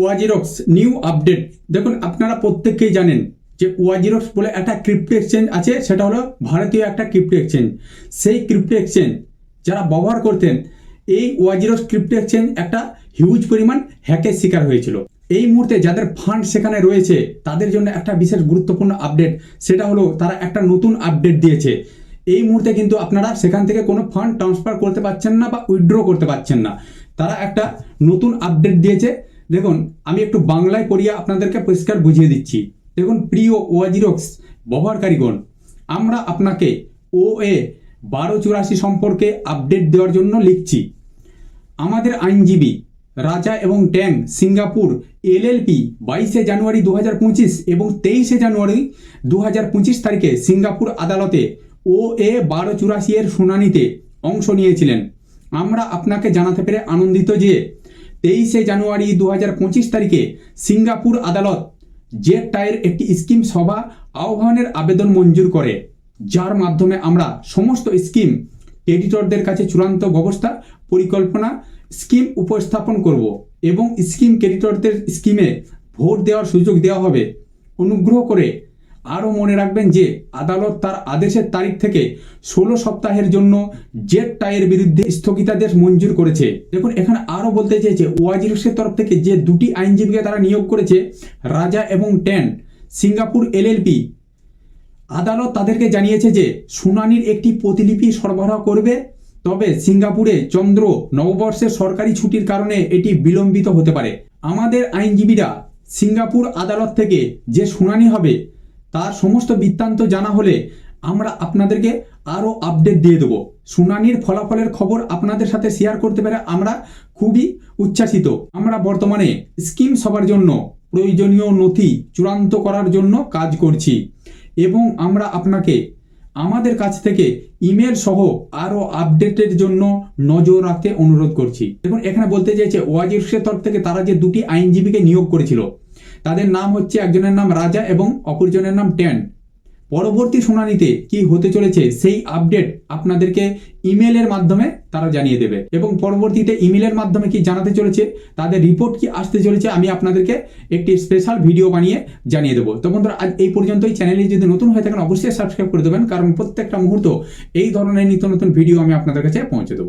ওয়াজিরক্স new update. দেখুন, আপনারা প্রত্যেককেই জানেন যে ওয়াজিরক্স বলে একটা ক্রিপ্টো এক্সচেঞ্জ আছে, সেটা হলো ভারতীয় একটা ক্রিপ্টো এক্সচেঞ্জ সেই ক্রিপ্টো এক্সচেঞ্জ যারা ব্যবহার করতেন, এই ওয়াজিরক্স ক্রিপ্টো এক্সচেঞ্জ একটা হিউজ পরিমাণ হ্যাকের শিকার হয়েছিল। এই মুহূর্তে যাদের ফান্ড সেখানে রয়েছে, তাদের জন্য একটা বিশেষ গুরুত্বপূর্ণ আপডেট সেটা হলো তারা একটা নতুন আপডেট দিয়েছে। এই মুহূর্তে কিন্তু আপনারা সেখান থেকে কোনো ফান্ড ট্রান্সফার করতে পারছেন না বা উইথড্র করতে পারছেন না। তারা একটা নতুন আপডেট দিয়েছে দেখুন, আমি একটু বাংলায় পড়িয়ে আপনাদেরকে পরিষ্কার বুঝিয়ে দিচ্ছি। দেখুন, প্রিয় ওয়াজিরক্স, ব্যবহারকারীগণ, আমরা আপনাকে ও এ বারো চুরাশি সম্পর্কে আপডেট দেওয়ার জন্য লিখছি। আমাদের আইনজীবী, রাজা এবং ট্যাং, সিঙ্গাপুর এলএলপি বাইশে জানুয়ারি দু হাজার পঁচিশ এবং তেইশে জানুয়ারি দু হাজার পঁচিশ তারিখে সিঙ্গাপুর আদালতে ও এ বারো চুরাশি এর শুনানিতে অংশ নিয়েছিলেন। আমরা আপনাকে জানাতে পেরে আনন্দিত যে তেইশে জানুয়ারি দু হাজার পঁচিশ তারিখে সিঙ্গাপুর আদালত জেট টায়ের একটি স্কিম সভা আহ্বানের আবেদন মঞ্জুর করে, যার মাধ্যমে আমরা সমস্ত স্কিম এডিটরদের কাছে চূড়ান্ত ব্যবস্থা পরিকল্পনা স্কিম উপস্থাপন করব এবং স্কিম ক্রেডিটরদের স্কিমে ভোট দেওয়ার সুযোগ দেওয়া হবে। অনুগ্রহ করে আরও মনে রাখবেন যে আদালত তার আদেশের তারিখ থেকে ষোলো সপ্তাহের জন্য জেট টাইয়ের বিরুদ্ধে স্থগিতাদেশ মঞ্জুর করেছে। দেখুন, এখানে আরও বলতে চেয়েছে ওয়াজিরসের তরফ থেকে যে দুটি আইনজীবীকে তারা নিয়োগ করেছে, রাজা এবং ট্যান সিঙ্গাপুর এলএলপি আদালত তাদেরকে জানিয়েছে যে শুনানির একটি প্রতিলিপি সরবরাহ করবে, তবে সিঙ্গাপুরে চন্দ্র নববর্ষের সরকারি ছুটির কারণে এটি বিলম্বিত হতে পারে। আমাদের আইনজীবীরা সিঙ্গাপুর আদালত থেকে যে শুনানি হবে তার সমস্ত বৃত্তান্ত জানা হলে আমরা আপনাদেরকে আরও আপডেট দিয়ে দেবো। শুনানির ফলাফলের খবর আপনাদের সাথে শেয়ার করতে পেরে আমরা খুবই উচ্ছ্বাসিত। আমরা বর্তমানে স্কিম সবার জন্য প্রয়োজনীয় নথি চূড়ান্ত করার জন্য কাজ করছি এবং আমরা আপনাকে, আমাদের কাছ থেকে ইমেল সহ আরও আপডেটের জন্য নজর রাখতে অনুরোধ করছি। দেখুন, এখানে বলতে চাইছে ওয়াজিরসের তরফ থেকে তারা যে দুটি আইনজীবীকে নিয়োগ করেছিল তাদের নাম হচ্ছে একজনের নাম রাজা এবং অপরজনের নাম ট্যান। পরবর্তী শুনানিতে কি হতে চলেছে সেই আপডেট আপনাদেরকে ইমেলের মাধ্যমে তারা জানিয়ে দেবে। এবং পরবর্তীতে ইমেলের মাধ্যমে কি জানাতে চলেছে, তাদের রিপোর্ট কি আসতে চলেছে, আমি আপনাদেরকে একটি স্পেশাল ভিডিও বানিয়ে জানিয়ে দেবো। তো বন্ধুরা, আজ এই পর্যন্তই। চ্যানেলে যদি নতুন হয়ে থাকেন, অবশ্যই সাবস্ক্রাইব করে দেবেন, কারণ প্রত্যেকটা মুহূর্ত এই ধরনের নিত্য নতুন ভিডিও আমি আপনাদের কাছে পৌঁছে দেবো।